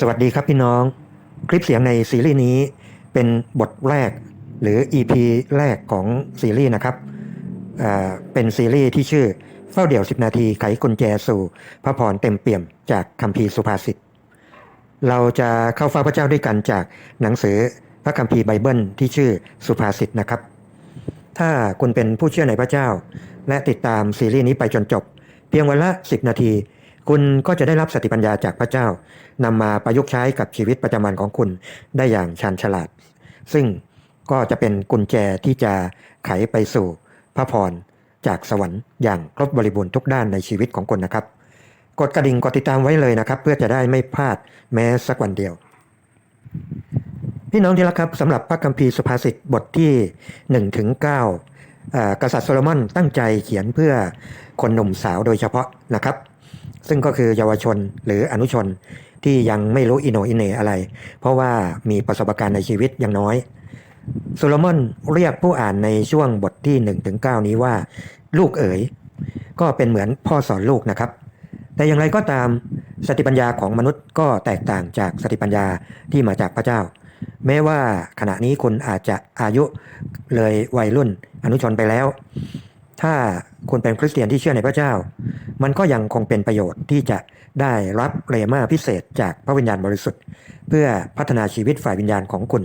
สวัสดีครับพี่น้อง คลิปเสียงในซีรีส์นี้เป็นบทแรกหรือ EP แรกของซีรีส์นะครับเป็นซีรีส์ที่ชื่อเฝ้าเดี่ยว 10 นาทีไขกุญแจสู่ พระพรเต็มเปี่ยมจากคัมภีร์สุภาษิต เราจะเข้าเฝ้าพระเจ้าด้วยกันจากหนังสือพระคัมภีร์ไบเบิลที่ชื่อสุภาษิตนะครับ ถ้าคุณเป็นผู้เชื่อในพระเจ้า และติดตามซีรีส์นี้ไปจนจบ เพียงวันละ 10 นาที คุณก็จะได้รับสติปัญญาจากพระเจ้านำมาประยุกต์ใช้กับชีวิตประจำวันของคุณได้อย่างชาญฉลาด ซึ่งก็จะเป็นกุญแจที่จะไขไปสู่พระพรจากสวรรค์อย่างครบบริบูรณ์ทุกด้านในชีวิตของคุณนะครับ กดกระดิ่งกดติดตามไว้เลยนะครับ เพื่อจะได้ไม่พลาดแม้สักวันเดียว พี่น้องที่รักครับสำหรับพระคัมภีร์สุภาษิตบทที่1ถึง9อ่ากษัตริย์โซโลมอนตั้งใจเขียนเพื่อคนหนุ่มสาวโดยเฉพาะนะครับ ซึ่งก็คือเยาวชนหรืออนุชนที่ยังไม่รู้อิโนอินเนอะไร เพราะว่ามีประสบการณ์ในชีวิตยังน้อยโซโลมอนเรียกผู้อ่านในช่วงบทที่1ถึง9นี้ว่า ลูกเอ๋ย ก็เป็นเหมือนพ่อสอนลูกนะครับ แต่อย่างไรก็ตามสติปัญญาของมนุษย์ก็แตกต่างจากสติปัญญาที่มาจากพระเจ้า แม้ว่าขณะนี้คุณอาจจะอายุเลยวัยรุ่นอนุชนไปแล้ว ถ้าคุณเป็นคริสเตียนที่เชื่อในพระเจ้า มันก็ยังคงเป็นประโยชน์ที่จะได้รับเรมาพิเศษจากพระวิญญาณบริสุทธิ์ เพื่อพัฒนาชีวิตฝ่ายวิญญาณของคุณ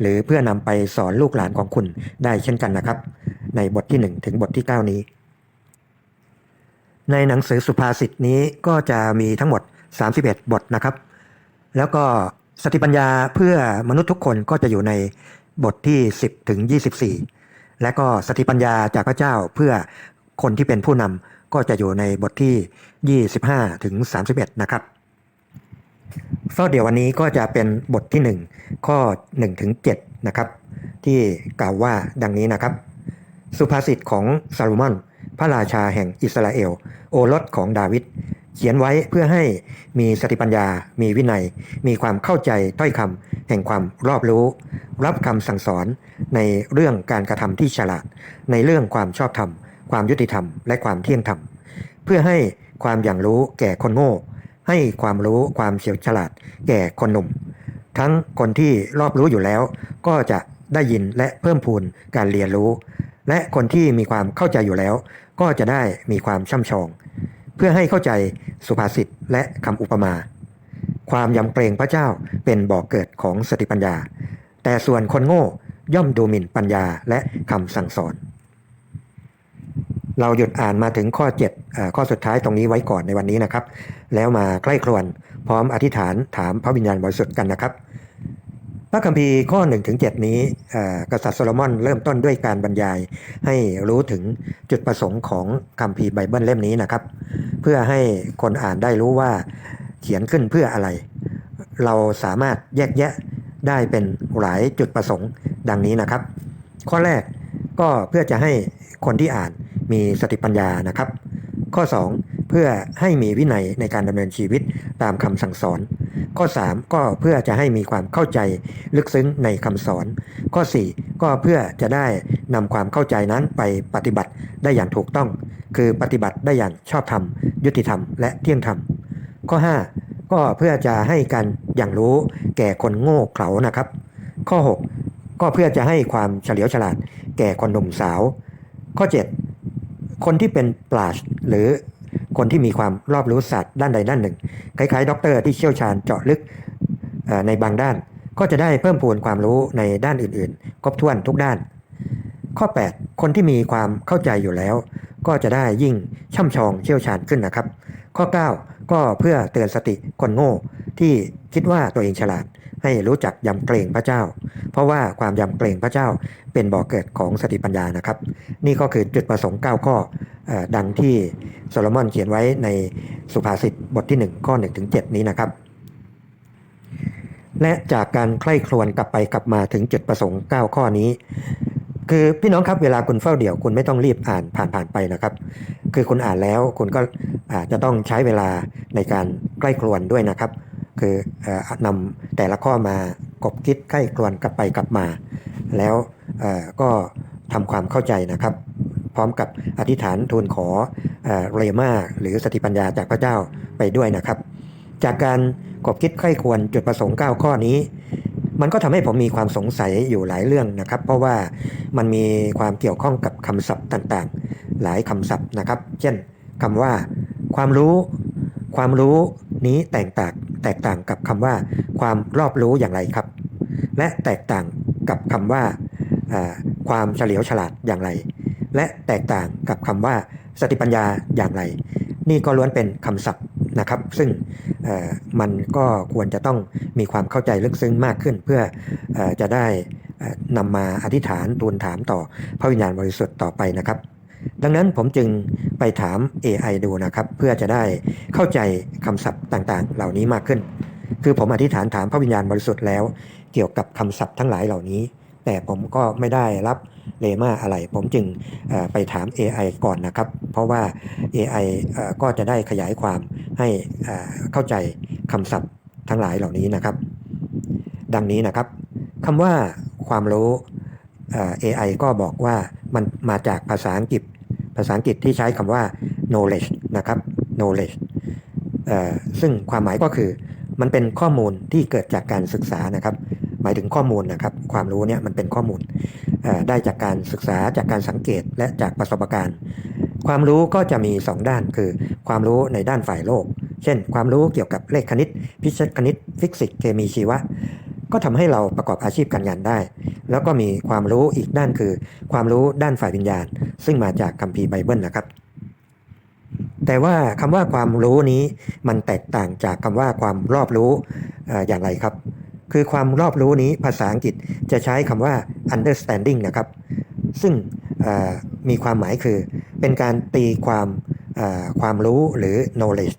หรือเพื่อนำไปสอนลูกหลานของคุณได้เช่นกันนะครับ ในบทที่ 1 ถึงบทที่ 9 นี้ ในหนังสือสุภาษิตนี้ก็จะมีทั้งหมด 31 บทนะครับ แล้วก็สติปัญญาเพื่อมนุษย์ทุกคนก็จะอยู่ในบทที่ 10 ถึง 24 และก็สติปัญญาจากพระเจ้าเพื่อคนที่เป็นผู้นำก็จะอยู่ในบทที่ 25 ถึง 31 นะครับเฝ้าเดี๋ยววันนี้ก็จะเป็นบทที่ 1 ข้อ1ถึง7นะครับ ที่กล่าวว่าดังนี้นะครับ สุภาษิตของซาลูมอนพระราชาแห่งอิสราเอล โอรสของดาวิด เขียนไว้เพื่อให้มีสติปัญญา มีวินัย มีความเข้าใจถ้อยคำแห่งความรอบรู้ รับคำสั่งสอนในเรื่องการกระทำที่ฉลาด ในเรื่องความชอบธรรม ความยุติธรรม และความเที่ยงธรรม เพื่อให้ความอย่างรู้แก่คนโง่ ให้ความรู้ความเฉียวฉลาด แก่คนหนุ่ม ทั้งคนที่รอบรู้อยู่แล้ว ก็จะได้ยินและเพิ่มพูนการเรียนรู้ และคนที่มีความเข้าใจอยู่แล้ว ก็จะได้มีความช่ำชอง เพื่อให้เข้าใจสุภาษิตและคำอุปมา ความยำเกรงพระเจ้าเป็นบ่อกเกิดของสติปัญญา แต่ส่วนคนโง่ย่อมดูหมิ่นปัญญาและคำสั่งสอน เราหยุดอ่านมาถึงข้อ7เอ่อข้อสุดท้ายตรงนี้ไว้ก่อนในวันนี้นะครับ แล้วมาใกล้ครวนพร้อมอธิษฐานถามพระวิญญาณบริสุทธิ์กันนะครับ พระคัมภีร์ข้อ1ถึง7นี้กษัตริย์โซโลมอนเริ่มต้นด้วยการบรรยายให้รู้ถึงจุดประสงค์ของคัมภีร์ไบเบิลเล่มนี้นะครับ เพื่อให้คนอ่านได้รู้ว่าเขียนขึ้นเพื่ออะไร เราสามารถแยกแยะได้เป็นหลายจุดประสงค์ดังนี้นะครับ ข้อแรกก็เพื่อจะให้คนที่อ่านมีสติปัญญานะครับ ข้อ2เพื่อให้มีวินัยในการดำเนินชีวิตตามคำสั่งสอน ข้อ 3 ก็เพื่อจะให้มีความเข้าใจลึกซึ้งในคำสอน ข้อ 4 ก็เพื่อจะได้นำความเข้าใจนั้นไปปฏิบัติได้อย่างถูกต้อง คือปฏิบัติได้อย่างชอบธรรม ยุติธรรม และเที่ยงธรรม ข้อ 5 ก็เพื่อจะให้การอย่างรู้แก่คนโง่เขลานะครับ ข้อ 6 ก็เพื่อจะให้ความเฉลียวฉลาด แก่คนหนุ่มสาว ข้อ 7 คนที่เป็นปราชหรือ คนที่มีความรอบรู้ศาสตร์ด้านใดด้านหนึ่ง คล้ายๆ ด็อกเตอร์ที่เชี่ยวชาญเจาะลึกในบางด้าน ก็จะได้เพิ่มพูนความรู้ในด้านอื่นๆ ครบถ้วนทุกด้าน ข้อ 8 คนที่มีความเข้าใจอยู่แล้ว ก็จะได้ยิ่งช่ำชองเชี่ยวชาญขึ้นนะครับ ข้อ 9 ก็เพื่อเตือนสติคนโง่ที่คิดว่าตัวเองฉลาด ให้รู้จักยำเกรงพระเจ้า เพราะว่าความยำเกรงพระเจ้าเป็นบ่อกเกิดของสติปัญญานะครับ นี่ก็คือจุดประสงค์ 9 ข้อออดังที่โซโลมอนเขียนไว้ในสุภาษิตบทที่ 1 ข้อ1ถึง7นี้นะครับ และจากการใคร่ครวญกลับไปกลับมาถึงจุดประสงค์ 9 ข้อนี้ คือพี่น้องครับเวลาคุณเฝ้าเดี่ยวคุณไม่ต้องรีบอ่านผ่านผ่านไปนะครับ คือคุณอ่านแล้วคุณก็อาจจะต้องใช้เวลาในการใกล้ครวญด้วยนะครับ คืออ่อนำแต่ละข้อมากบคิดใกล้ครวญกลับไปกลับมา แล้วก็ทำความเข้าใจนะครับ พร้อมกับอธิษฐานทูลขอเอ่อเรมาหรือสติปัญญาจากพระเจ้าไปด้วยนะครับ จากการกบคิดใคร่ควรจุดประสงค์ 9 ข้อนี้ มันก็ทำให้ผมมีความสงสัยอยู่หลายเรื่องนะครับ เพราะว่ามันมีความเกี่ยวข้องกับคำศัพท์ต่างๆ หลายคำศัพท์นะครับ เช่นคำว่า ความรู้ ความรู้นี้แตกต่างแตกต่างกับคำว่า ความรอบรู้อย่างไรครับ และแตกต่างกับคำว่าความเฉลียวฉลาดอย่างไร และแตกต่างกับคำว่าสติปัญญาอย่างไร นี่ก็ล้วนเป็นคำศัพท์ นะครับ ซึ่งมันก็ควรจะต้องมีความเข้าใจลึกซึ้งมากขึ้น เพื่ออจะได้นำมาอธิษฐานทูลถามต่อพระวิญญาณบริสุทธิ์ต่อไปนะครับดังนั้นผมจึงไปถาม AI ดูนะครับ เพื่อจะได้เข้าใจคำศัพท์ต่างๆ เหล่านี้มากขึ้น คือผมอธิษฐานถามพระวิญญาณบริสุทธิ์แล้ว เกี่ยวกับคำศัพท์ทั้งหลายเหล่านี้ แต่ผมก็ไม่ได้รับ เลมาอะไร ผมจึงไปถาม AI ก่อนนะครับ เพราะว่า AI เอ่อก็จะได้ขยายความให้เข้าใจคำศัพท์ทั้งหลายเหล่านี้นะครับ ดังนี้นะครับคำว่าความรู้เอ่อ AI ก็บอกว่ามันมาจากภาษาอังกฤษ ภาษาอังกฤษที่ใช้คำว่า knowledge นะครับ knowledge ซึ่งความหมายก็คือมันเป็นข้อมูลที่เกิดจากการศึกษานะครับ มายถึงข้อมูลนะครับ ความรู้เนี่ยมันเป็นข้อมูลได้จากการศึกษาจากการสังเกตและจากประสบการณ์ ความรู้ก็จะมี 2 ด้านคือ ความรู้ในด้านฝ่ายโลก เช่น ความรู้เกี่ยวกับเลขคณิตพิเศษคณิต ฟิสิกส์เคมีชีวะ ก็ทำให้เราประกอบอาชีพการงานได้ แล้วก็มีความรู้อีกด้านคือ ความรู้ด้านฝ่ายวิญญาณ ซึ่งมาจากคัมภีร์ไบเบิลนะครับแต่ว่าคำว่าความรู้นี้มันแตกต่างจากคำว่าความรอบรู้อย่างไรครับ คือความรอบรู้นี้ภาษาอังกฤษจะใช้คำว่า understanding นะครับ ซึ่งมีความหมายคือเป็นการตีความความรู้หรือ knowledge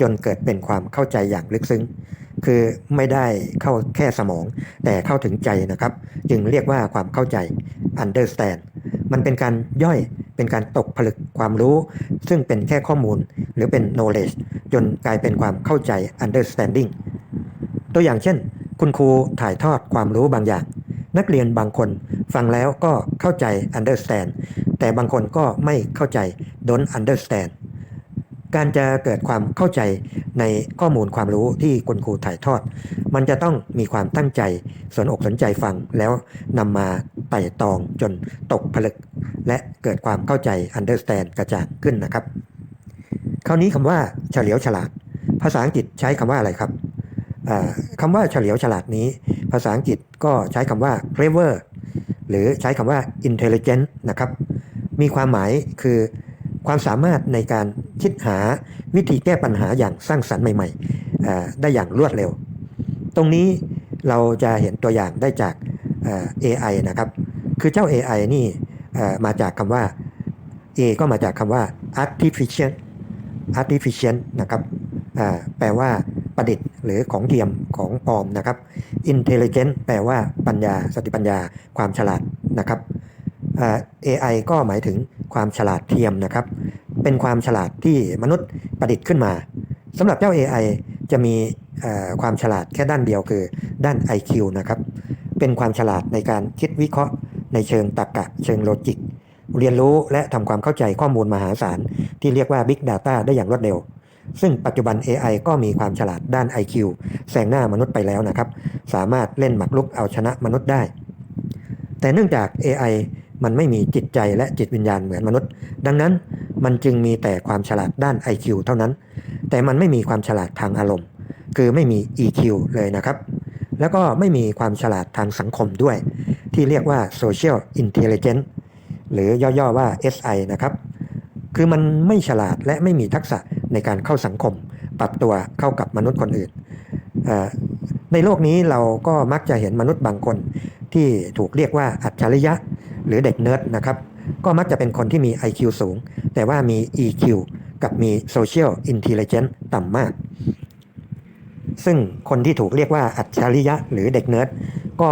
จนเกิดเป็นความเข้าใจอย่างลึกซึ้ง คือไม่ได้เข้าแค่สมอง แต่เข้าถึงใจนะครับ จึงเรียกว่าความเข้าใจ understand มันเป็นการย่อยเป็นการตกผลึกความรู้ ซึ่งเป็นแค่ข้อมูลหรือเป็น knowledge จนกลายเป็นความเข้าใจ understanding ตัวอย่างเช่น คุณครูถ่ายทอดความรู้บางอย่าง นักเรียนบางคนฟังแล้วก็เข้าใจ understand แต่บางคนก็ไม่เข้าใจ don't understand การจะเกิดความเข้าใจในข้อมูลความรู้ที่คุณครูถ่ายทอด มันจะต้องมีความตั้งใจสนอกสนใจฟังแล้วนำมาไต่ตองจนตกผลึก และเกิดความเข้าใจ understand กระจ่างขึ้นนะครับ คราวนี้คำว่าเฉลียวฉลาด ภาษาอังกฤษใช้คำว่าอะไรครับ คำว่าเฉลียวฉลาดนี้ ภาษาอังกฤษก็ใช้คำว่า clever หรือใช้คำว่า intelligent นะครับ มีความหมายคือความสามารถในการคิดหาวิธีแก้ปัญหาอย่างสร้างสรรค์ใหม่ๆ ได้อย่างรวดเร็ว ตรงนี้เราจะเห็นตัวอย่างได้จาก AI นะครับ คือเจ้า AI นี่มาจากคำว่า A ก็มาจากคำว่า artificial artificial นะครับแปลว่า ประดิษฐ์ หรือของเทียมของปลอมนะครับ intelligent แปลว่าปัญญา สติปัญญา ความฉลาดนะครับอ่า AI ก็หมายถึงความฉลาดเทียมนะครับ เป็นความฉลาดที่มนุษย์ประดิษฐ์ขึ้นมาสำหรับเจ้า AI จะมีความฉลาดแค่ด้านเดียวคือด้าน IQ นะครับ เป็นความฉลาดในการคิดวิเคราะห์ ในเชิงตรรกะ เชิงโลจิก เรียนรู้และทำความเข้าใจข้อมูลมหาศาลที่เรียกว่า Big Data ได้อย่างรวดเร็ว ซึ่งปัจจุบัน AI ก็มีความฉลาดด้าน IQ แซงหน้ามนุษย์ไปแล้วนะครับ สามารถเล่นหมากรุกเอาชนะมนุษย์ได้ แต่เนื่องจาก AI มันไม่มีจิตใจและจิตวิญญาณเหมือนมนุษย์ ดังนั้นมันจึงมีแต่ความฉลาดด้าน IQ เท่านั้น แต่มันไม่มีความฉลาดทางอารมณ์ คือไม่มี EQ เลยนะครับ แล้วก็ไม่มีความฉลาดทางสังคมด้วย ที่เรียกว่า Social Intelligence หรือย่อๆว่า SI นะครับ คือมันไม่ฉลาดและไม่มีทักษะ ในการเข้าสังคม ปรับตัวเข้ากับมนุษย์คนอื่น ในโลกนี้เราก็มักจะเห็นมนุษย์บางคนที่ถูกเรียกว่าอัจฉริยะหรือเด็กเนิร์ดนะครับ ก็มักจะเป็นคนที่มี IQ สูง แต่ว่ามี EQ กับมี Social Intelligence ต่ำมาก ซึ่งคนที่ถูกเรียกว่าอัจฉริยะหรือเด็กเนิร์ดก็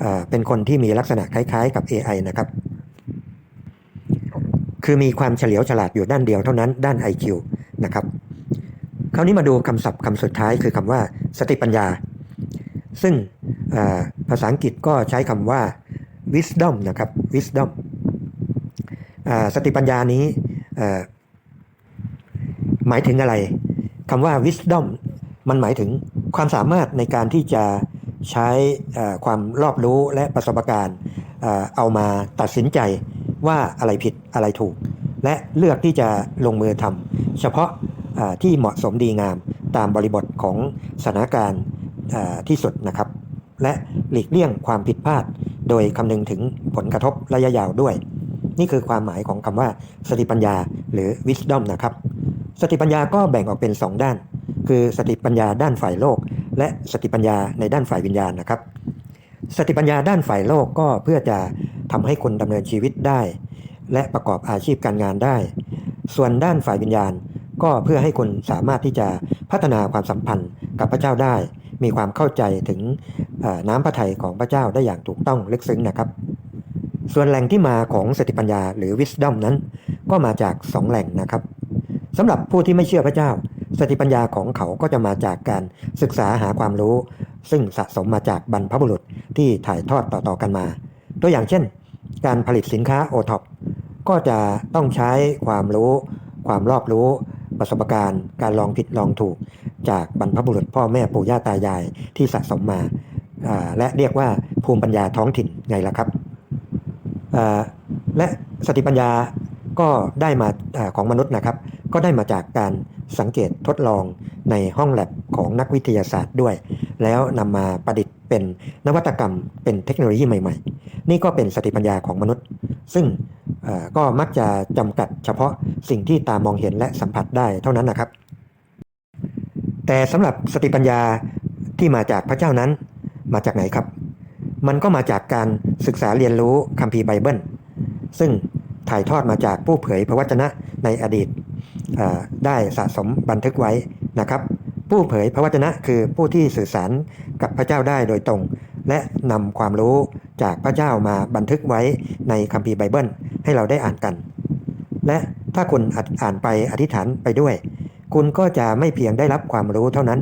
เอ่อเป็นคนที่มีลักษณะคล้ายๆ กับ AI นะครับ คือมีความเฉลียวฉลาดอยู่ด้านเดียวเท่านั้นด้าน IQ นะครับ คราวนี้มาดูคำศัพท์คำสุดท้ายคือคำว่าสติปัญญา ซึ่งภาษาอังกฤษก็ใช้คำว่า wisdom นะครับ wisdom สติปัญญานี้หมายถึงอะไรคำว่า wisdom มันหมายถึงความสามารถในการที่จะใช้ความรอบรู้และประสบการณ์เอ่อเอามาตัดสินใจว่าอะไรผิดอะไรถูก และเลือกที่จะลงมือทำ เฉพาะที่เหมาะสมดีงามตามบริบทของสถานการณ์ที่สุดนะครับ และหลีกเลี่ยงความผิดพลาด โดยคำนึงถึงผลกระทบระยะยาวด้วย นี่คือความหมายของคำว่าสติปัญญาหรือ wisdom นะครับ สติปัญญาก็แบ่งออกเป็น 2 ด้าน คือสติปัญญาด้านฝ่ายโลก และสติปัญญาในด้านฝ่ายวิญญาณนะครับ สติปัญญาด้านฝ่ายโลกก็เพื่อจะทำให้คนดำเนินชีวิตได้ และประกอบอาชีพการงานได้ ส่วนด้านฝ่ายวิญญาณ ก็เพื่อให้คนสามารถที่จะพัฒนาความสัมพันธ์กับพระเจ้าได้ มีความเข้าใจถึงน้ำพระทัยของพระเจ้าได้อย่างถูกต้องลึกซึ้งนะครับ ส่วนแหล่งที่มาของสติปัญญาหรือ wisdom นั้น ก็มาจากสองแหล่งนะครับสำหรับผู้ที่ไม่เชื่อพระเจ้า สติปัญญาของเขาก็จะมาจากการศึกษาหาความรู้ ซึ่งสะสมมาจากบรรพบุรุษที่ถ่ายทอดต่อๆกันมา ตัวอย่างเช่น การผลิตสินค้าโอท็อป ก็จะต้องใช้ความรู้ ความรอบรู้ประสบการณ์ การลองผิดลองถูก จากบรรพบุรุษพ่อแม่ปู่ย่าตายายที่สะสมมาและเรียกว่าภูมิปัญญาท้องถิ่นไงล่ะครับและสติปัญญาก็ได้มาอของมนุษย์นะครับ ก็ได้มาจากการสังเกตทดลองในห้องแลบของนักวิทยาศาสตร์ด้วย แล้วนำมาประดิษฐ์เป็นนวัตกรรมเป็นเทคโนโลยีใหม่ ๆ นี่ก็เป็นสติปัญญาของมนุษย์ ซึ่ง ก็มักจะจำกัดเฉพาะสิ่งที่ตามองเห็นและสัมผัสได้เท่านั้นนะครับ แต่สำหรับสติปัญญาที่มาจากพระเจ้านั้น มาจากไหนครับ มันก็มาจากการศึกษาเรียนรู้คัมภีร์ไบเบิล ซึ่งถ่ายทอดมาจากผู้เผยพระวจนะในอดีตได้สะสมบันทึกไว้นะครับ ผู้เผยพระวจนะคือผู้ที่สื่อสารกับพระเจ้าได้โดยตรง และนำความรู้จากพระเจ้ามาบันทึกไว้ในคัมภีร์ไบเบิล ให้เราได้อ่านกัน และถ้าคุณอ่านไปอธิษฐานไปด้วย คุณก็จะไม่เพียงได้รับความรู้เท่านั้น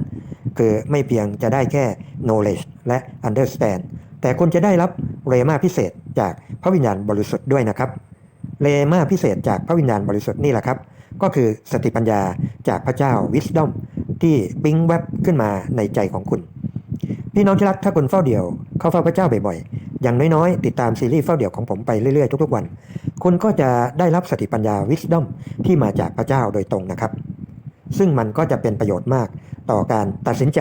คือไม่เพียงจะได้แค่ knowledge และ understand แต่คุณจะได้รับเรมาพิเศษจากพระวิญญาณบริสุทธิ์ด้วยนะครับเรมาพิเศษจากพระวิญญาณบริสุทธิ์นี่แหละครับ ก็คือสติปัญญาจากพระเจ้า wisdom ที่ปิ๊งแวบขึ้นมาในใจของคุณ พี่น้องที่รักถ้าคุณเฝ้าเดี่ยว เข้าเฝ้าพระเจ้าบ่อยๆ อย่างน้อยๆ ติดตามซีรีส์เฝ้าเดี่ยวของผมไปเรื่อยๆ ทุกๆวัน คุณก็จะได้รับสติปัญญา wisdom ที่มาจากพระเจ้าโดยตรงนะครับ ซึ่งมันก็จะเป็นประโยชน์มากต่อการตัดสินใจ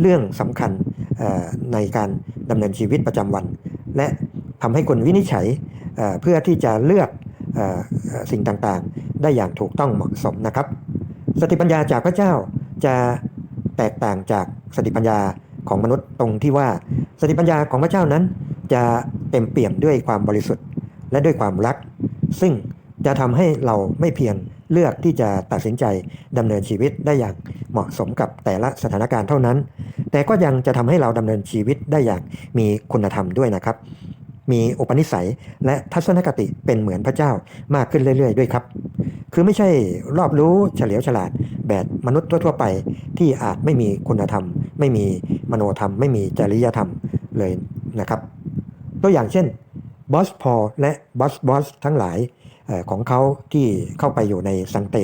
เรื่องสำคัญในการดำเนินชีวิตประจำวัน และทำให้คุณวินิจฉัยเพื่อที่จะเลือกสิ่งต่างๆ ได้อย่างถูกต้องเหมาะสมนะครับ สติปัญญาจากพระเจ้าจะแตกต่างจากสติปัญญาของมนุษย์ตรงที่ว่าสติปัญญาของพระเจ้านั้น จะเต็มเปี่ยมด้วยความบริสุทธิ์และด้วยความรัก ซึ่งจะทำให้เราไม่เพียงเลือกที่จะตัดสินใจดำเนินชีวิตได้อย่างเหมาะสมกับแต่ละสถานการณ์เท่านั้น แต่ก็ยังจะทำให้เราดำเนินชีวิตได้อย่างมีคุณธรรมด้วยนะครับ มีอุปนิสัยและทัศนคติเป็นเหมือนพระเจ้ามากขึ้นเรื่อย ๆ ด้วยครับ คือไม่ใช่รอบรู้เฉลียวฉลาดแบบมนุษย์ทั่ว ๆ ไป ที่อาจไม่มีคุณธรรม ไม่มีมโนธรรม ไม่มีจริยธรรมเลยนะครับ ตัวอย่างเช่น บอสพอและบอสบอสทั้งหลายของเขาที่เข้าไปอยู่ในสังเต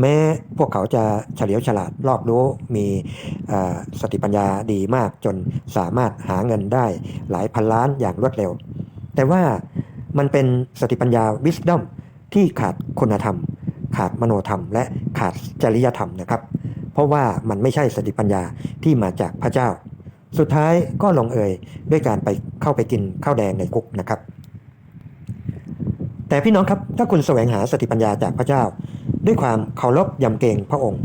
แม้พวกเขาจะเฉลียวฉลาดรอบรู้มีสติปัญญาดีมากจนสามารถหาเงินได้หลายพันล้านอย่างรวดเร็ว แต่ว่ามันเป็นสติปัญญา wisdom ที่ขาดคุณธรรม ขาดมโนธรรม และขาดจริยธรรมนะครับ เพราะว่ามันไม่ใช่สติปัญญาที่มาจากพระเจ้า สุดท้ายก็ลงเอยด้วยการไปเข้าไปกินข้าวแดงในคุกนะครับ แต่พี่น้องครับถ้าคุณแสวงหาสติปัญญาจากพระเจ้า ด้วยความเคารพยำเกรงพระองค์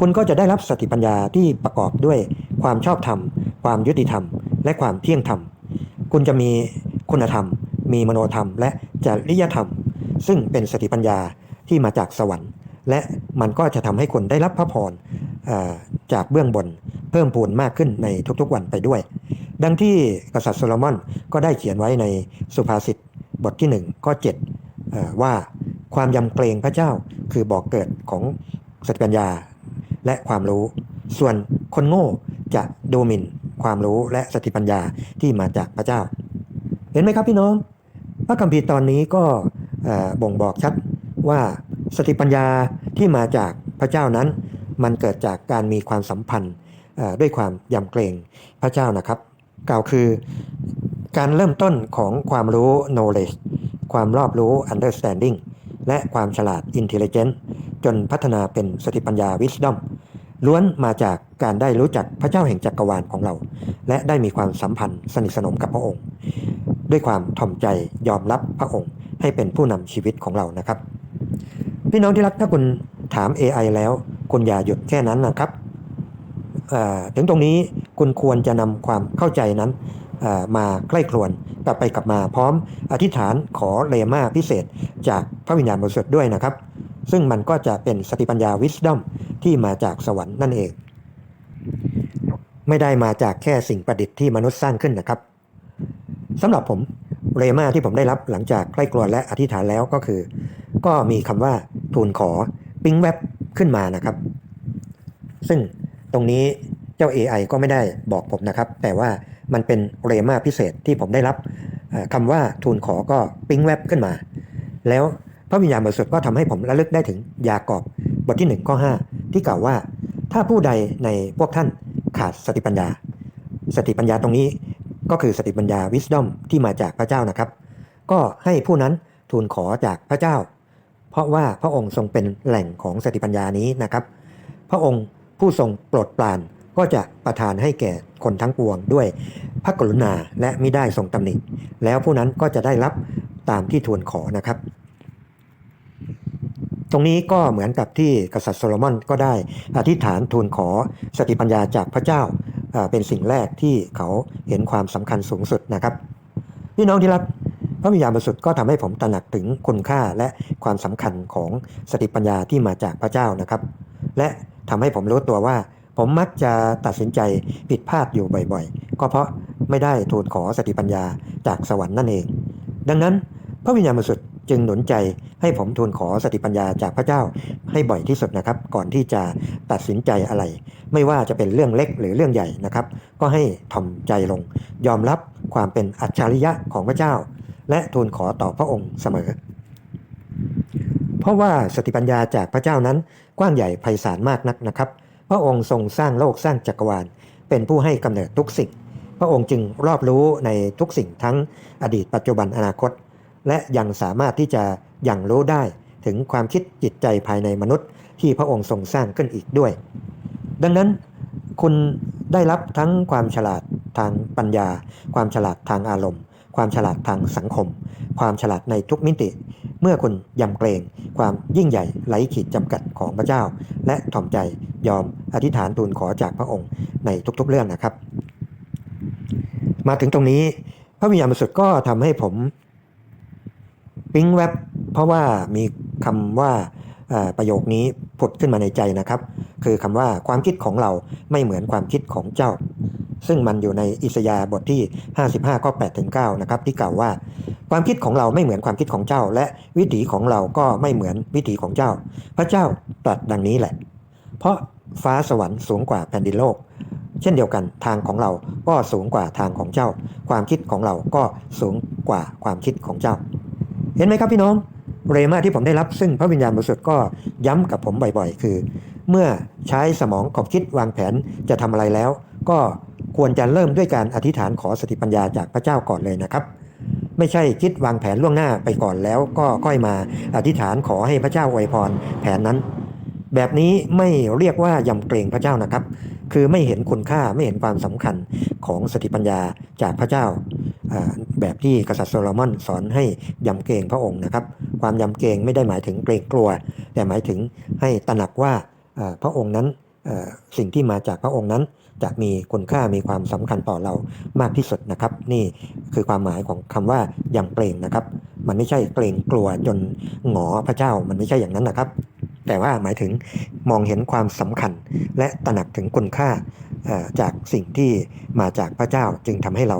คุณก็จะได้รับสติปัญญาที่ประกอบด้วยความชอบธรรม ความยุติธรรม และความเที่ยงธรรม คุณจะมีคุณธรรม มีมโนธรรม และจริยธรรม ซึ่งเป็นสติปัญญาที่มาจากสวรรค์ และมันก็จะทำให้คุณได้รับพระพรจากเบื้องบน เพิ่มพูนมากขึ้นในทุกๆวันไปด้วย ดังที่กษัตริย์โซโลมอนก็ได้เขียนไว้ในสุภาษิตบทที่ 1 ข้อ7เอ่อว่าความยำเกรงพระเจ้าคือบอกเกิดของสติปัญญาและความรู้ ส่วนคนโง่จะดูหมิ่นความรู้และสติปัญญาที่มาจากพระเจ้า เห็นไหมครับพี่น้อง พระคัมภีร์ตอนนี้ก็บ่งบอกชัดว่าสติปัญญาที่มาจากพระเจ้านั้น มันเกิดจากการมีความสัมพันธ์ ด้วยความยำเกรงพระเจ้านะครับ กล่าวคือการเริ่มต้นของความรู้ knowledge ความรอบรู้ understanding และความฉลาด intelligence จนพัฒนาเป็นสติปัญญา wisdom ล้วนมาจากการได้รู้จักพระเจ้าแห่งจักรวาลของเรา และได้มีความสัมพันธ์สนิทสนมกับพระองค์ ด้วยความถ่อมใจยอมรับพระองค์ให้เป็นผู้นำชีวิตของเรานะครับ พี่น้องที่รักถ้าคุณถาม AI แล้วคุณอย่าหยุดแค่นั้นนะครับ ถึงตรงนี้คุณควรจะนำความเข้าใจนั้นมาใกล้ครวนกลับไปกลับมาพร้อมอธิษฐานขอเลมาพิเศษ จากพระวิญญาณบริสุทธิ์ด้วยนะครับ ซึ่งมันก็จะเป็นสติปัญญา wisdom ที่มาจากสวรรค์นั่นเอง ไม่ได้มาจากแค่สิ่งประดิษฐ์ที่มนุษย์สร้างขึ้นนะครับสำหรับผมเรมาที่ผมได้รับหลังจากใกล้ครวและอธิษฐานแล้วก็คือ ก็มีคำว่าทูลขอปิ้งแวบขึ้นมานะครับ ซึ่ง ตรงนี้เจ้า AI ก็ไม่ได้บอกผมนะครับ แต่ว่ามันเป็นเรมาพิเศษที่ผมได้รับคำว่าทูลขอก็ปิ้งแวบขึ้นมา แล้วพระวิญญาณบริสุทธิ์ก็ทำให้ผมระลึกได้ถึงยากอบบทที่1ข้อ5ที่กล่าวว่าถ้าผู้ใดในพวกท่านขาดสติปัญญา สติปัญญาตรงนี้ก็คือสติปัญญา wisdom ที่มาจากพระเจ้านะครับ ก็ให้ผู้นั้นทูลขอจากพระเจ้า เพราะว่าพระองค์ทรงเป็นแหล่งของสติปัญญานี้นะครับ พระองค์ ผู้ทรงโปรดปรานก็จะประทานให้แก่คนทั้งปวงด้วยพระกรุณาและมิได้ทรงตำหนิแล้วผู้นั้นก็จะได้รับตามที่ทูลขอนะครับ ตรงนี้ก็เหมือนกับที่กษัตริย์โซโลมอนก็ได้อธิษฐานทูลขอสติปัญญาจากพระเจ้าเป็นสิ่งแรกที่เขาเห็นความสำคัญสูงสุดนะครับพี่น้องที่รักพระวิญญาณบริสุทธิ์ก็ทำให้ผมตระหนักถึงคุณค่าและความสำคัญของสติปัญญาที่มาจากพระเจ้านะครับ และ ทำให้ผมรู้ตัวว่า ผมมักจะตัดสินใจผิดพลาดอยู่บ่อยๆ ก็เพราะไม่ได้ทูลขอสติปัญญาจากสวรรค์นั่นเอง ดังนั้น พระวิญญาณบริสุทธิ์จึงหนุนใจให้ผมทูลขอสติปัญญาจากพระเจ้าให้บ่อยที่สุดนะครับ ก่อนที่จะตัดสินใจอะไร ไม่ว่าจะเป็นเรื่องเล็กหรือเรื่องใหญ่นะครับ ก็ให้ถ่อมใจลง ยอมรับความเป็นอัจฉริยะของพระเจ้า และทูลขอต่อพระองค์เสมอ เพราะว่าสติปัญญาจากพระเจ้านั้น กว้างใหญ่ไพศาลมากนักนะครับ พระองค์ทรงสร้างโลกสร้างจักรวาล เป็นผู้ให้กำเนิดทุกสิ่ง พระองค์จึงรอบรู้ในทุกสิ่งทั้งอดีตปัจจุบันอนาคต และยังสามารถที่จะยังรู้ได้ถึงความคิดจิตใจภายในมนุษย์ ที่พระองค์ทรงสร้างขึ้นอีกด้วย ดังนั้นคุณได้รับทั้งความฉลาดทางปัญญา ความฉลาดทางอารมณ์ ความฉลาดทางสังคม ความฉลาดในทุกมิติ เมื่อคุณยำเกรงความยิ่งใหญ่ไร้ขีดจำกัดของพระเจ้า และถ่อมใจยอมอธิษฐานทูลขอจากพระองค์ในทุกๆเรื่องนะครับ มาถึงตรงนี้พระวิญญาณบริสุทธิ์ก็ทำให้ผมปิ๊งแวบเพราะว่ามีคำว่าประโยคนี้ผุดขึ้นมาในใจนะครับ คือคำว่าความคิดของเราไม่เหมือนความคิดของเจ้า ซึ่งมันอยู่ในอิสยาห์บทที่ 55ข้อ8ถึง9นะครับที่กล่าวว่า ความคิดของเราไม่เหมือนความคิดของเจ้า และวิถีของเราก็ไม่เหมือนวิถีของเจ้า พระเจ้าตรัสดังนี้แหละ เพราะฟ้าสวรรค์สูงกว่าแผ่นดินโลก เช่นเดียวกันทางของเราก็สูงกว่าทางของเจ้า ความคิดของเราก็สูงกว่าความคิดของเจ้า เห็นไหมครับพี่น้องเรมาที่ผมได้รับซึ่งพระวิญญาณบริสุทธิ์ก็ย้ำกับผมบ่อยๆ คือ เมื่อใช้สมองขอบคิดวางแผนจะทำอะไรแล้ว ก็ ควรจะเริ่มด้วยการอธิษฐานขอสติปัญญาจากพระเจ้าก่อนเลยนะครับ ไม่ใช่คิดวางแผนล่วงหน้าไปก่อนแล้วก็ค่อยมาอธิษฐานขอให้พระเจ้าอวยพรแผนนั้น แบบนี้ไม่เรียกว่ายำเกรงพระเจ้านะครับ คือไม่เห็นคุณค่าไม่เห็นความสำคัญของสติปัญญาจากพระเจ้าแบบที่กษัตริย์โซโลมอนสอนให้ยำเกรงพระองค์นะครับ ความยำเกรงไม่ได้หมายถึงเกรงกลัว แต่หมายถึงให้ตระหนักว่าพระองค์นั้นสิ่งที่มาจากพระองค์นั้น จะมีคุณค่ามีความสำคัญต่อเรามากที่สุดนะครับ นี่คือความหมายของคำว่าอยำเกรงนะครับ มันไม่ใช่เกรงกลัวจนหงอพระเจ้ามันไม่ใช่อย่างนั้นนะครับ แต่ว่าหมายถึงมองเห็นความสำคัญ และตระหนักถึงคุณค่าจากสิ่งที่มาจากพระเจ้าจึงทำให้เรา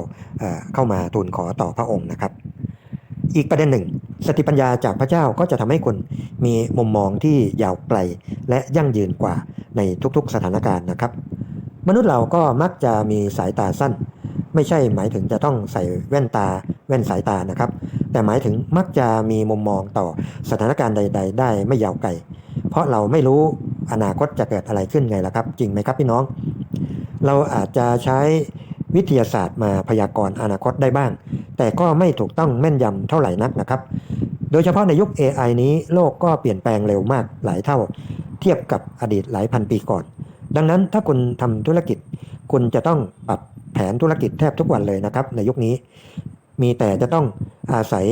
เข้ามาทูลขอต่อพระองค์นะครับ อีกประเด็นหนึ่ง สติปัญญาจากพระเจ้าก็จะทำให้คุณมีมุมมองที่ยาวไกลและยั่งยืนกว่าในทุกๆสถานการณ์นะครับ มนุษย์เราก็มักจะมีสายตาสั้น ไม่ใช่หมายถึงจะต้องใส่แว่นตาแว่นสายตานะครับ แต่หมายถึงมักจะมีมุมมองต่อสถานการณ์ใด ๆ ได้ไม่ยาวไกล เพราะเราไม่รู้อนาคตจะเกิดอะไรขึ้นไงล่ะครับ จริงไหมครับพี่น้อง เราอาจจะใช้วิทยาศาสตร์มาพยากรณ์อนาคตได้บ้าง แต่ก็ไม่ถูกต้องแม่นยำเท่าไหร่นักนะครับ โดยเฉพาะในยุค AI นี้โลกก็เปลี่ยนแปลงเร็วมากหลายเท่า เทียบกับอดีตหลายพันปีก่อน ดังนั้นถ้าคุณทำธุรกิจ คุณจะต้องปรับแผนธุรกิจแทบทุกวันเลยนะครับในยุคนี้ มีแต่จะต้องอาศัย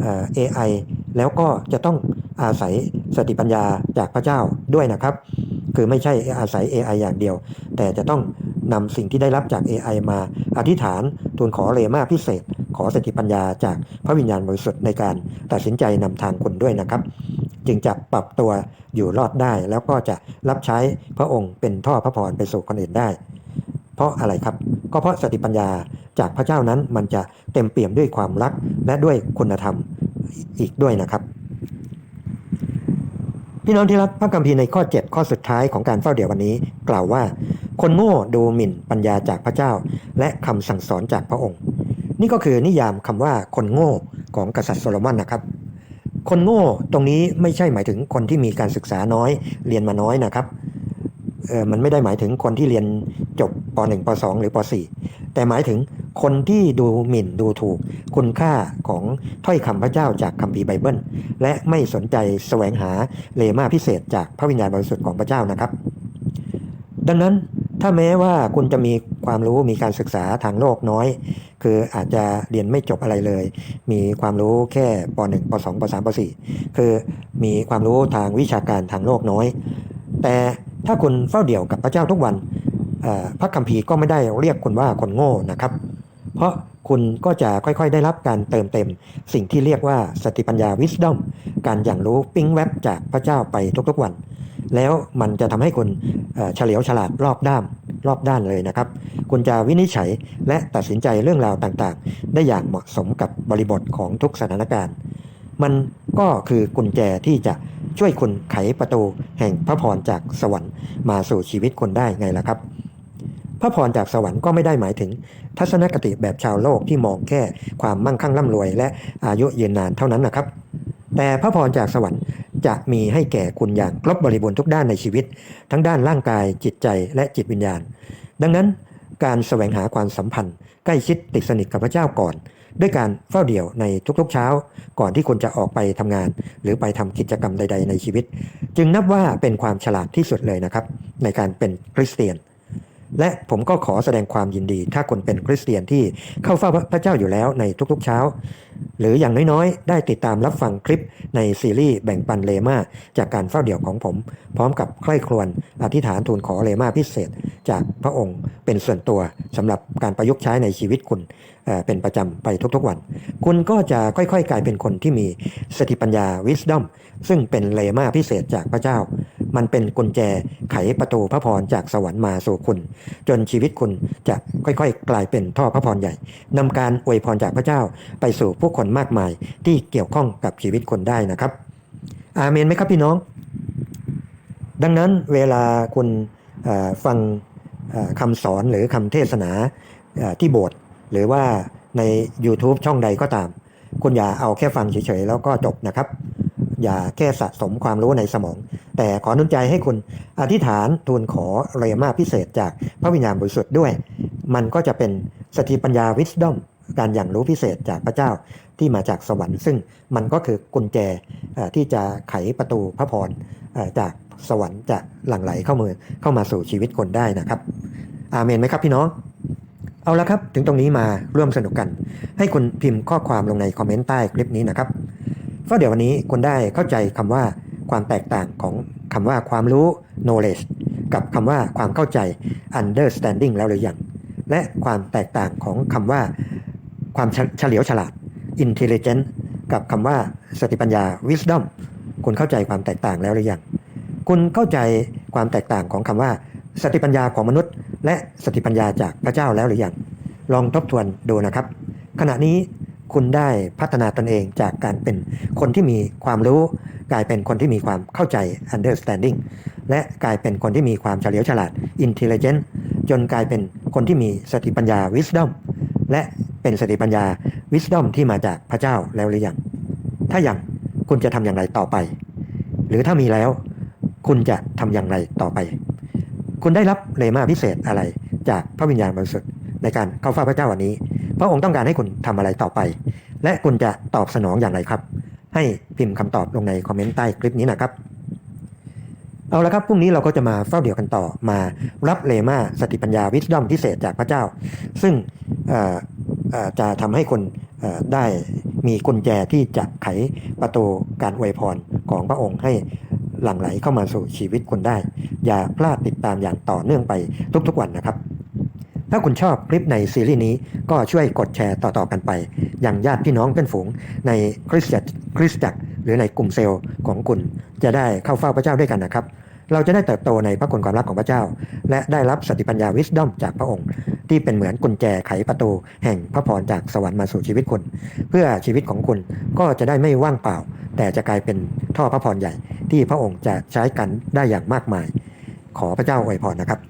เอ่อ AI แล้วก็จะต้องอาศัยสติปัญญาจากพระเจ้าด้วยนะครับ คือไม่ใช่อาศัย AI อย่างเดียว แต่จะต้องนำสิ่งที่ได้รับจาก AI มาอธิษฐานทูลขอเลมาพิเศษ ขอสติปัญญาจากพระวิญญาณบริสุทธิ์ในการตัดสินใจนำทางคุณด้วยนะครับ จึงจะปรับตัวอยู่รอดได้ แล้วก็จะรับใช้พระองค์เป็นท่อพระพรไปสู่คนอื่นได้ เพราะอะไรครับ ก็เพราะสติปัญญาจากพระเจ้านั้นมันจะเต็มเปี่ยมด้วยความรักและด้วยคุณธรรมอีกด้วยนะครับ พี่น้องที่รักพระคัมภีร์ในข้อ 7 ข้อสุดท้ายของการเฝ้าเดี่ยววันนี้ กล่าวว่า คนโง่ดูหมิ่นปัญญาจากพระเจ้า และคำสั่งสอนจากพระองค์ นี่ก็คือนิยามคำว่าคนโง่ของกษัตริย์โซโลมอนนะครับ คนโง่ตรงนี้ไม่ใช่หมายถึงคนที่มีการศึกษาน้อย เรียนมาน้อยนะครับเออมันไม่ได้หมายถึงคนที่เรียนจบป .1 ป .2 หรือป .4 แต่หมายถึงคนที่ดูหมิ่นดูถูก คุณค่าของถ้อยคำพระเจ้าจากคัมภีร์ไบเบิล และไม่สนใจแสวงหาเลมาพิเศษจากพระวิญญาณบริสุทธิ์ของพระเจ้านะครับ ดังนั้น ถ้าแม้ว่าคุณจะมีความรู้มีการศึกษาทางโลกน้อย คืออาจจะเรียนไม่จบอะไรเลย มีความรู้แค่ป .1 ป .2 ป .3 ป .4 คือมีความรู้ทางวิชาการทางโลกน้อย แต่ถ้าคุณเฝ้าเดี่ยวกับพระเจ้าทุกวันพระคัมภีร์ก็ไม่ได้เรียกคุณว่าคนโง่นะครับ เพราะคุณก็จะค่อยๆ ได้รับการเติมเต็ม สิ่งที่เรียกว่าสติปัญญา wisdom การอย่างรู้ปิ๊งแวบจากพระเจ้าไปทุกๆวัน แล้วมันจะทำให้คุณเฉลียวฉลาดรอบด้านรอบด้านเลยนะครับ คุณจะวินิจฉัยและตัดสินใจเรื่องราวต่างๆ ได้อย่างเหมาะสมกับบริบทของทุกสถานการณ์ มันก็คือกุญแจที่จะช่วยคุณไขประตูแห่งพระพรจากสวรรค์มาสู่ชีวิตคุณได้ไงล่ะครับ พระพรจากสวรรค์ก็ไม่ได้หมายถึง ทัศนคติแบบชาวโลกที่มองแค่ความมั่งคั่งร่ำรวย และอายุยืนนานเท่านั้นนะครับ แต่พระพรจากสวรรค์จะมีให้แก่คุณอย่างครบบริบูรณ์ทุกด้านในชีวิต ทั้งด้านร่างกายจิตใจและจิตวิญญาณ ดังนั้นการแสวงหาความสัมพันธ์ ใกล้ชิดติดสนิทกับพระเจ้าก่อน ด้วยการเฝ้าเดี่ยวในทุกๆเช้า ก่อนที่คุณจะออกไปทำงาน หรือไปทำกิจกรรมใด ๆ ในชีวิต จึงนับว่าเป็นความฉลาดที่สุดเลยนะครับ ในการเป็นคริสเตียน และผมก็ขอแสดงความยินดี ถ้าคนเป็นคริสเตียนที่เข้าเฝ้าพระเจ้าอยู่แล้วในทุกๆเช้า หรืออย่างน้อยๆ ได้ติดตามรับฟังคลิปในซีรีส์แบ่งปันเลมาจากการเฝ้าเดี่ยวของผม พร้อมกับใคร่ครวญอธิษฐานทูลขอเลมาพิเศษ จากพระองค์เป็นส่วนตัวสำหรับการประยุกต์ใช้ในชีวิตคุณเป็นประจำไปทุกๆวัน คุณก็จะค่อยๆ กลายเป็นคนที่มีสติปัญญา wisdom ซึ่งเป็นเลมาพิเศษจากพระเจ้า มันเป็นกุญแจไขประตูพระพรจากสวรรค์มาสู่คุณ จนชีวิตคุณจะค่อยๆ กลายเป็นท่อพระพรใหญ่นำการอวยพรจากพระเจ้าไปสู่ผู้คนมากมายที่เกี่ยวข้องกับชีวิตคุณได้นะครับ อาเมนไหมครับพี่น้อง ดังนั้นเวลาคุณฟังคำสอนหรือคำเทศนาที่โบสถ์หรือว่าใน YouTube ช่องใดก็ตาม คุณอย่าเอาแค่ฟังเฉยๆแล้วก็จบนะครับ อย่าแค่สะสมความรู้ในสมอง แต่ขอนุนใจให้คุณอธิษฐานทูลขอเรมาพิเศษจากพระวิญญาณบริสุทธิ์ด้วย มันก็จะเป็นสติปัญญา wisdom การอย่างรู้พิเศษจากพระเจ้าที่มาจากสวรรค์ ซึ่งมันก็คือกุญแจที่จะไขประตูพระพรจากสวรรค์จะหลั่งไหลเข้ามือเข้ามาสู่ชีวิตคนได้นะครับ อาเมนไหมครับพี่น้อง เอาละครับถึงตรงนี้มาร่วมสนุกกัน ให้คุณพิมพ์ข้อความลงในคอมเมนต์ใต้คลิปนี้นะครับก็เดี๋ยววันนี้คุณได้เข้าใจคำว่าความแตกต่างของคำว่าความรู้ knowledge กับคำว่าความเข้าใจ understanding แล้วหรือยังและความแตกต่างของคำว่า ความเฉลียวฉลาด intelligent กับคำว่าสติปัญญา wisdom คุณเข้าใจความแตกต่างแล้วหรือยัง คุณเข้าใจความแตกต่างของคำว่า สติปัญญาของมนุษย์ และสติปัญญาจากพระเจ้าแล้วหรือยัง ลองทบทวนดูนะครับ ขณะนี้คุณได้พัฒนาตนเองจากการเป็นคนที่มีความรู้ กลายเป็นคนที่มีความเข้าใจ understanding และกลายเป็นคนที่มีความเฉลียวฉลาด intelligent จนกลายเป็นคนที่มีสติปัญญา wisdom และ เป็นสติปัญญา wisdom ที่มาจากพระเจ้าแล้วหรือยัง ถ้ายังคุณจะทำอย่างไรต่อไป หรือถ้ามีแล้ว คุณจะทำอย่างไรต่อไป คุณได้รับเลมาพิเศษอะไรจากพระวิญญาณบริสุทธิ์ในการเข้าเฝ้าพระเจ้าวันนี้ พระองค์ต้องการให้คุณทำอะไรต่อไป และคุณจะตอบสนองอย่างไรครับ ให้พิมพ์คำตอบลงในคอมเมนต์ใต้คลิปนี้นะครับ เอาละครับพรุ่งนี้เราก็จะมาเฝ้าเดี่ยวกันต่อมารับเลมาสติปัญญาวิสดอมพิเศษจากพระเจ้า ซึ่งเอ่อ จะทำให้คนได้มีกุญแจที่จะไขประตูการอวยพรของพระองค์ให้หลั่งไหลเข้ามาสู่ชีวิตคุณได้ อย่าพลาดติดตามอย่างต่อเนื่องไปทุกๆวันนะครับ ถ้าคุณชอบคลิปในซีรีส์นี้ก็ช่วยกดแชร์ต่อๆกันไปยังญาติพี่น้องเพื่อนฝูงในคริสตจักรคริสตจักรหรือในกลุ่มเซลล์ของคุณจะได้เข้าเฝ้าพระเจ้าด้วยกันนะครับ เราจะได้เติบโตในพระคุณความรักของพระเจ้า และได้รับสติปัญญาวิสดอมจากพระองค์ที่เป็นเหมือนกุญแจไขประตู แห่งพระพรจากสวรรค์มาสู่ชีวิตคุณ เพื่อชีวิตของคุณก็จะได้ไม่ว่างเปล่า แต่จะกลายเป็นท่อพระพรใหญ่ ที่พระองค์จะใช้กันได้อย่างมากมาย ขอพระเจ้าอวยพรนะครับ